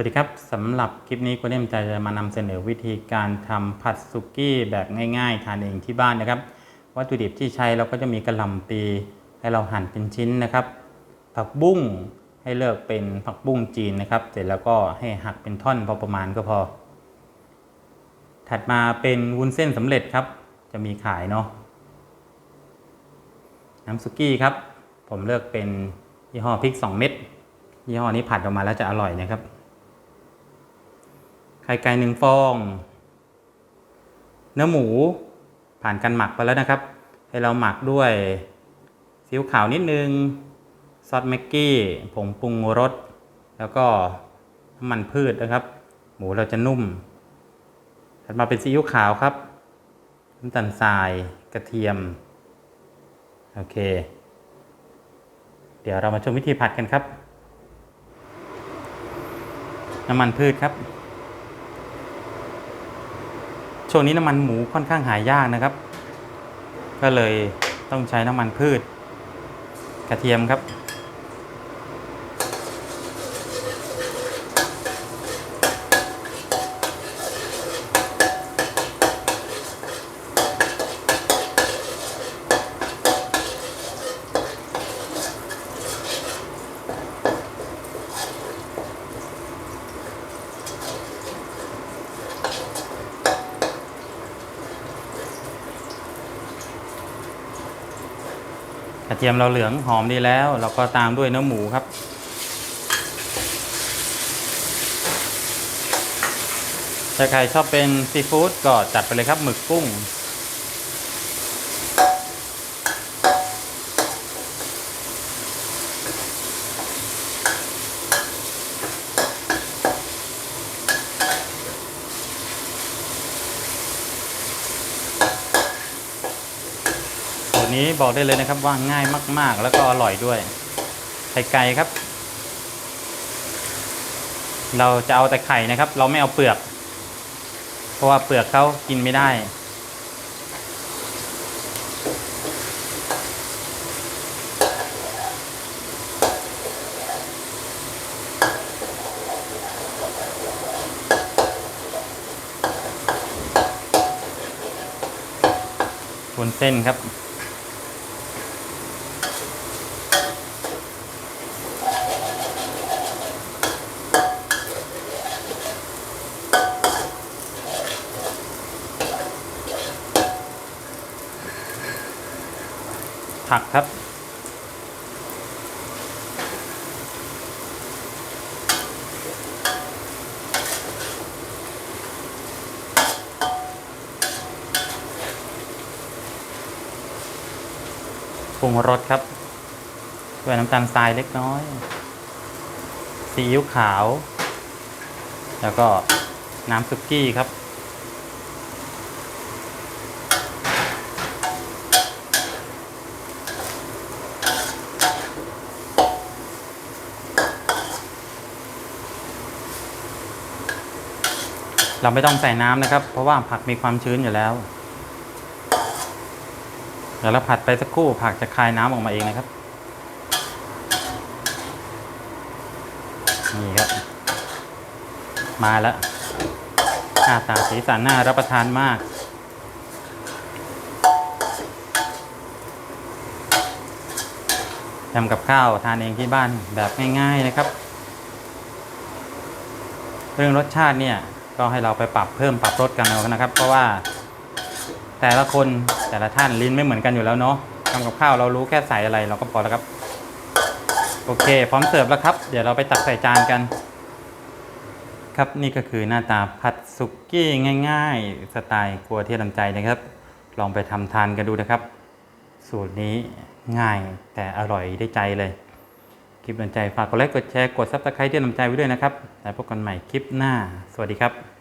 สวัสดีครับสำหรับคลิปนี้คุณเอ็มใจจะมานำเสนอวิธีการทำผัดสุกี้แบบง่ายๆ ทานเองที่บ้านนะครับ วัตถุดิบที่ใช้เราก็จะมีกระหล่ำปีให้เราหั่นเป็นชิ้นนะครับ ผักบุ้งให้เลือกเป็นผักบุ้งจีนนะครับ เสร็จแล้วก็ให้หักเป็นท่อนพอประมาณก็พอ ถัดมาเป็นวุ้นเส้นสำเร็จครับ จะมีขายเนาะน้ำสุกี้ครับ ผมเลือกเป็นยี่ห้อพริก 2 เม็ดยี่ห้อนี้ผัดออกมาแล้วจะอร่อยนะครับ ข่ไก่หนึ่งฟอง เนื้อหมูผ่านการหมักไปแล้วนะครับ ให้เราหมักด้วยซีอิ๊วขาวนิดนึง ซอสแม็กกี้ ผงปรุงรส แล้วก็น้ำมันพืชนะครับ หมูเราจะนุ่ม ถัดมาเป็นซีอิ๊วขาวครับ น้ำตาลทราย กระเทียม โอเค เดี๋ยวเรามาชมวิธีผัดกันครับ น้ำมันพืชครับ ช่วงนี้น้ำมันหมูค่อนข้างหายากนะครับ ก็เลยต้องใช้น้ำมันพืช กระเทียมครับ ระเทียมเราเหลืองหอมดีแล้ว เราก็ตามด้วยเนื้อหมูครับ ถ้าใครชอบเป็นซีฟู้ดก็จัดไปเลยครับหมึกกุ้ง นี้บอกได้เลยนะครับว่าง่ายมาก ๆ แล้วก็อร่อยด้วย ไข่ไก่ครับ เราจะเอาแต่ไข่นะครับ เราไม่เอาเปลือก เพราะว่าเปลือกเขากินไม่ได้วนเส้นครับ ผักครับ ปรุงรสครับด้วยน้ำตาลทรายเล็กน้อย ซีอิ๊วขาว แล้วก็น้ำซุกี้ครับ เราไม่ต้องใส่น้ำนะครับ เพราะว่าผักมีความชื้นอยู่แล้วเดี๋ยวเราผัดไปสักครู่ผักจะคายน้ำออกมาเองนะครับนี่ครับ มาแล้วหน้าตาสีสันน่ารับประทานมากทำกับข้าวทานเองที่บ้านแบบง่าย ๆนะครับ เรื่องรสชาติเนี่ย ก็ให้เราไปปรับเพิ่มปรับลดกันเอานะครับ เพราะว่าแต่ละคนแต่ละท่านลิ้นไม่เหมือนกันอยู่แล้วเนาะทำกับข้าวเรารู้แค่ใส่อะไรเราก็พอแล้วครับ โอเค พร้อมเสิร์ฟแล้วครับ เดี๋ยวเราไปตักใส่จานกัน ครับนี่ก็คือหน้าตาผัดสุกี้ง่าย ๆ สไตล์ครัวเที่ยลำใจนะครับ ลองไปทำทานกันดูนะครับ สูตรนี้ง่ายแต่อร่อยได้ใจเลย ลิปลำใจฝากกดไลค์กดแชร์กดซับสไครต์เที่ยวลำใจไว้ด้วยนะครับแล้วพบกันใหม่คลิปหน้า สวัสดีครับ